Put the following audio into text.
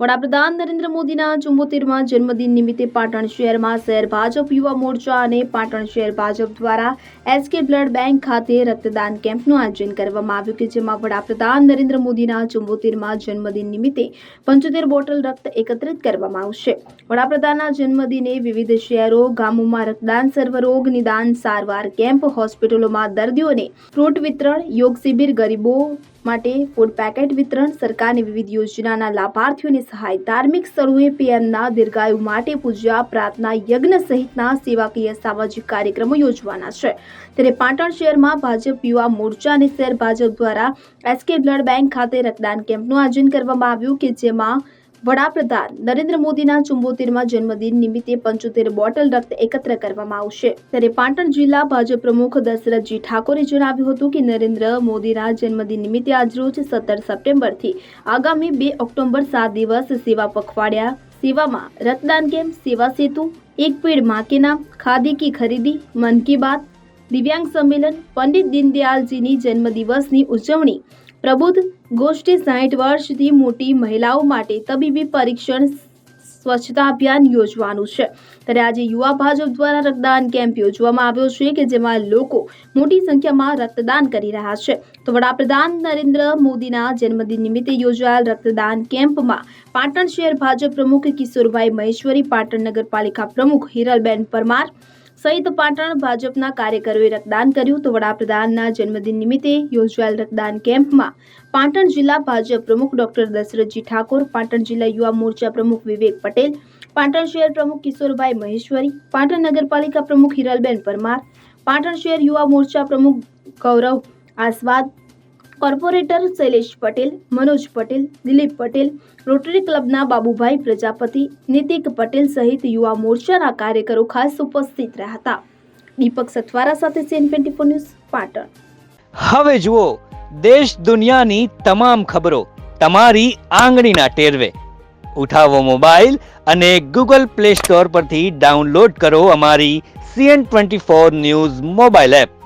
વડાપ્રધાન નરેન્દ્ર મોદીના ચુંબોતેરમાં જન્મદિન નિમિત્તે પાટણ શહેરમાં શહેર ભાજપ યુવા મોરચા અને પાટણ શહેર ભાજપ દ્વારા એસકે બ્લડ બેંક ખાતે રક્તદાન કેમ્પનું આયોજન કરવામાં આવ્યું કે જેમાં વડાપ્રધાન નરેન્દ્ર મોદીના ચુંબોતેરમાં જન્મદિન નિમિત્તે પંચોતેર બોટલ રક્ત એકત્રિત કરવામાં આવશે. વડાપ્રધાનના જન્મદિને વિવિધ શહેરો, ગામોમાં રક્તદાન સર્વરોગ નિદાન સારવાર કેમ્પ, હોસ્પિટલોમાં દર્દીઓને ફ્રૂટ વિતરણ, યોગ શિબિર, ગરીબો માટે ફૂડ પેકેટ વિતરણ સરકારની વિવિધ યોજનાના લાભાર્થીઓને સહાય. ધાર્મિક સ્થળોએ પીએમના દીર્ઘાયુ માટે પૂજા, પ્રાર્થના, યજ્ઞ સહિતના સેવાકીય સામાજિક કાર્યક્રમો યોજવાના છે. ત્યારે પાટણ શહેરમાં ભાજપ યુવા મોરચા અને શહેર ભાજપ દ્વારા એસકે બ્લડ બેંક ખાતે રક્તદાન કેમ્પનું આયોજન કરવામાં આવ્યું કે જેમાં વડાપ્રધાન નરેન્દ્ર મોદીના ચુંબોતેરમાં જન્મદિન નિમિત્તે પંચોતેર બોટલ રક્ત એકત્ર કરવામાં આવશે. ત્યારે પાટણ જિલ્લા ભાજપ પ્રમુખ દશરથજી ઠાકોરે જણાવ્યું હતું કે નરેન્દ્ર મોદીના જન્મદિન નિમિત્તે આજરોજ સત્તર સપ્ટેમ્બરથી આગામી બે ઓક્ટોબર સાત દિવસ સેવા પખવાડિયા સેવામાં રક્તદાન કેમ્પ, સેવા સેતુ, એક પેડમાં કે નામ ખાદી કી ખરીદી, મન કી બાત, દિવ્યાંગ સંમેલન, પંડિત દીનદયાલજીની જન્મદિવસની ઉજવણી પ્રબુદ્ધ ગોષ્ઠી સાઠ વર્ષથી મોટી મહિલાઓ માટે તબીબી પરીક્ષણ સ્વચ્છતા અભિયાન યોજવાનું છે. ત્યારે આજે યુવા ભાજપ દ્વારા રક્તદાન કેમ્પ યોજવામાં આવ્યો છે કે જેમાં લોકો મોટી સંખ્યામાં રક્તદાન કરી રહ્યા છે. તો વડાપ્રધાન નરેન્દ્ર મોદીના જન્મદિન નિમિત્તે યોજાયેલ રક્તદાન કેમ્પમાં પાટણ શહેર ભાજપ પ્રમુખ કિશોરભાઈ મહેશ્વરી, પાટણ નગરપાલિકા પ્રમુખ હિરલબેન પરમાર સહિત પાટણ ભાજપના કાર્યકરોએ રક્તદાન કર્યું તો વડાપ્રધાનના જન્મદિન નિમિત્તે યોજાયેલ રક્તદાન કેમ્પમાં પાટણ જિલ્લા ભાજપ પ્રમુખ ડોક્ટર દશરથજી ઠાકોર, પાટણ જિલ્લા યુવા મોરચા પ્રમુખ વિવેક પટેલ, પાટણ શહેર પ્રમુખ કિશોરભાઈ મહેશ્વરી, પાટણ નગરપાલિકા પ્રમુખ હિરલબેન પરમાર, પાટણ શહેર યુવા મોરચા પ્રમુખ ગૌરવ આસ્વાદ કોર્પોરેટર શૈલેષ પટેલ, મનોજ પટેલ, દિલીપ પટેલ, રોટરી ક્લબના બાબુભાઈ પ્રજાપતિ, નીતિક પટેલ સહિત યુવા મોરચાના કાર્યકરો ખાસ ઉપસ્થિત રહ્યા હતા. દીપક સથવારા સાથે સીએન ટ્વેન્ટી ન્યૂઝ પાટણ. હવે જુઓ, દેશ દુનિયાની તમામ ખબરો તમારી આંગળીના ટેરવે. ઉઠાવો મોબાઈલ અને ગૂગલ પ્લે સ્ટોર પરથી ડાઉનલોડ કરો અમારી CN twenty four news mobile app.